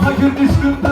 fakir düşkünden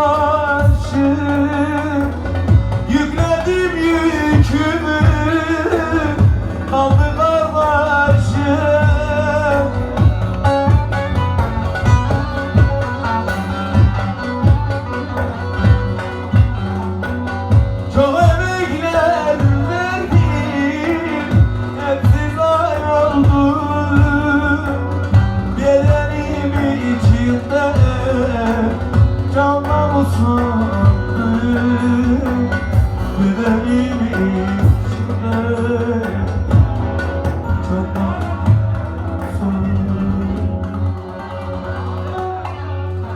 benim